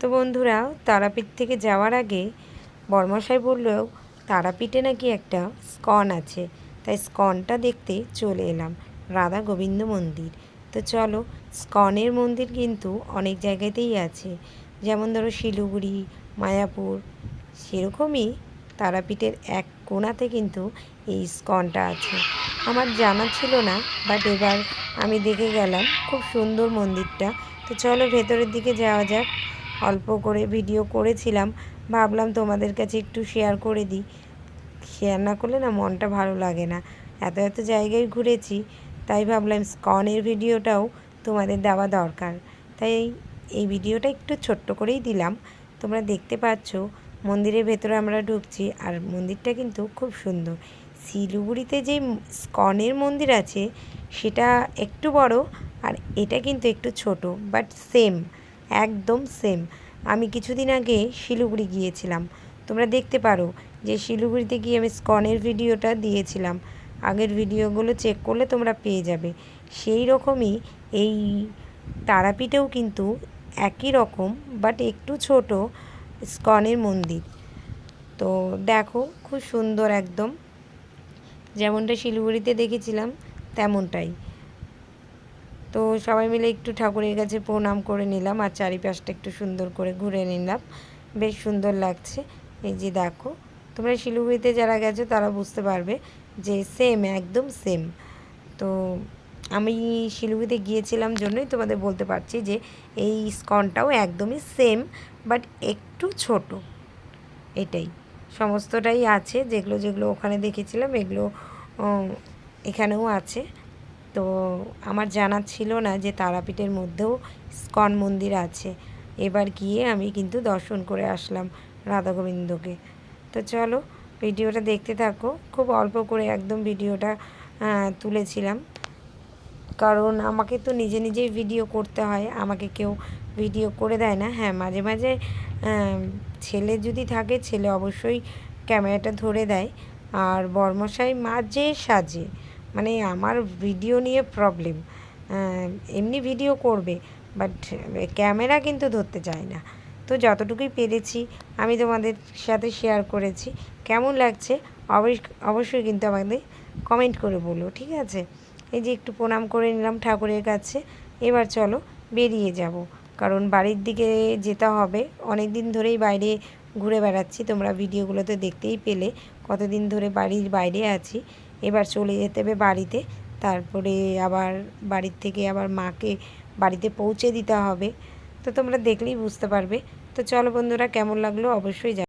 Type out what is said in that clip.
তো বন্ধুরা, তারাপীঠ থেকে যাওয়ার আগে বর্মশাই বললেও, তারাপীঠে নাকি একটা স্কন আছে। তাই স্কনটা দেখতে চলে এলাম, রাধা গোবিন্দ মন্দির। তো চলো, স্কনের মন্দির কিন্তু অনেক জায়গাতেই আছে। যেমন ধরো শিলিগুড়ি, মায়াপুর, সেরকমই তারাপীঠের এক কোণাতে কিন্তু এই স্কনটা আছে। আমার জানা ছিল না বাট এবার আমি দেখে গেলাম, খুব সুন্দর মন্দিরটা। তো চলো, ভেতরের দিকে যাওয়া যাক। অল্প করে ভিডিও করেছিলাম। ভাবলাম তোমাদের কাছে একটু শেয়ার করে দিই। শেয়ার না করলে না মনটা ভালো লাগে না। এত এত জায়গায় ঘুরেছি, তাই ভাবলাম স্কনের ভিডিওটাও তোমাদের দেওয়া দরকার। তাই এই ভিডিওটা একটু ছোট্ট করেই দিলাম। তোমরা দেখতে পাচ্ছ, মন্দিরের ভেতরে আমরা ঢুকছি আর মন্দিরটা কিন্তু খুব সুন্দর। শিলিগুড়িতে যে স্কনের মন্দির আছে, সেটা একটু বড় আর এটা কিন্তু একটু ছোট বাট সেম একদম সেম আমি কিছুদিন আগে শিলিগুড়ি গিয়েছিলাম। তোমরা দেখতে পারো যে শিলিগুড়িতে গিয়ে আমি স্কনের ভিডিওটা দিয়েছিলাম। আগের ভিডিওগুলো চেক করলে তোমরা পেয়ে যাবে। সেই রকমই এই তারাপীঠেও কিন্তু একই রকম বাট একটু ছোট স্কনের মন্দির। তো দেখো খুব সুন্দর একদম। যেমনটা শিলিগুড়িতে দেখেছিলাম, তেমনটাই। তো সবাই মিলে একটু ঠাকুরের কাছে প্রণাম করে নিলাম আর চারিপাশটা একটু সুন্দর করে ঘুরে নিলাম। বেশ সুন্দর লাগছে। এই যে দেখো, তোমরা শিলিগুড়িতে যারা গেছো তারা বুঝতে পারবে যে সেম একদম সেম তো আমি শিলিগুড়িতে গিয়েছিলাম জন্যই তোমাদের বলতে পারছি যে এই স্কনটাও একদমই সেম বাট একটু ছোট। এটাই। সমস্তটাই আছে, যেগুলো যেগুলো ওখানে দেখেছিলাম, এগুলো এখানেও আছে। তো আমার জানা ছিল না যে তারাপীঠের মধ্যেও স্কন মন্দির আছে। এবার গিয়ে আমি কিন্তু দর্শন করে আসলাম রাধা গোবিন্দকে তো চলো ভিডিওটা দেখতে থাকো। খুব অল্প করে একদম ভিডিওটা তুলেছিলাম। কারণ আমাকে তো নিজে নিজেই ভিডিও করতে হয়। আমাকে কেউ ভিডিও করে দেয় না। হ্যাঁ মাঝে মাঝে ছেলে যদি থাকে, ছেলে অবশ্যই ক্যামেরাটা ধরে দেয়। আর বর্মশাই মাঝে সাজে মানে আমার ভিডিও নিয়ে প্রবলেম এমনি ভিডিও করবে বাট ক্যামেরা কিন্তু ধরতে চায় না। তো যতটুকুই পেরেছি, আমি তোমাদের সাথে শেয়ার করেছি। কেমন লাগছে অবশ্য অবশ্যই কিন্তু আমাদের কমেন্ট করে বলো, ঠিক আছে? এই যে একটু প্রণাম করে নিলাম ঠাকুরের কাছে। এবার চলো বেরিয়ে যাব। কারণ বাড়ির দিকে যেতে হবে। অনেক দিন ধরেই বাইরে ঘুরে বেড়াচ্ছি, তোমরা ভিডিওগুলোতে দেখতেই পেলে কতদিন ধরে বাড়ির বাইরে আছি। এবার চলে যেতে হবে বাড়িতে। তারপরে আবার বাড়ির থেকে আবার মাকে বাড়িতে পৌঁছে দিতে হবে। তো তোমরা দেখলেই বুঝতে পারবে। তো চলো বন্ধুরা, কেমন লাগল অবশ্যই